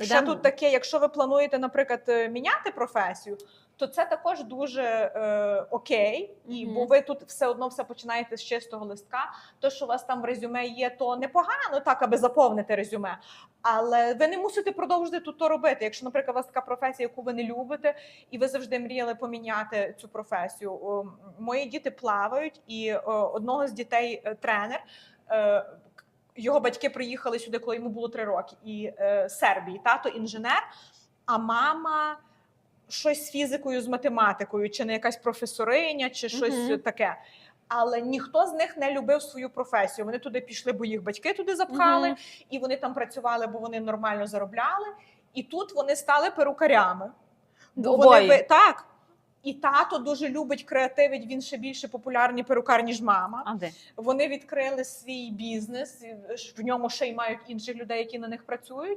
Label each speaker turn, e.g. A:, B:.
A: Ще
B: Йдемо.
A: тут таке, якщо ви плануєте, наприклад, е, міняти професію, то це також дуже е, окей, і
B: Мгм.
A: бо ви тут все одно все починаєте з чистого листка. То, що у вас там в резюме є, то непогано, так аби заповнити резюме. Але ви не мусите продовжувати тут то робити. Якщо, наприклад, у вас така професія, яку ви не любите, і ви завжди мріяли поміняти цю професію. О, м, Мої діти плавають, і о, одного з дітей е, тренер. е, Його батьки приїхали сюди, коли йому було три роки, і е, Сербії, тато інженер, а мама щось з фізикою, з математикою, чи не якась професориня, чи щось
B: Мгм.
A: таке. Але ніхто з них не любив свою професію. Вони туди пішли, бо їх батьки туди запхали,
B: Мгм.
A: і вони там працювали, бо вони нормально заробляли. І тут вони стали перукарями. Бо вони так. І тато дуже любить креативить. Він ще більше популярний перукар, ніж мама.
B: А де?
A: Вони відкрили свій бізнес. В ньому ще й мають інших людей, які на них працюють.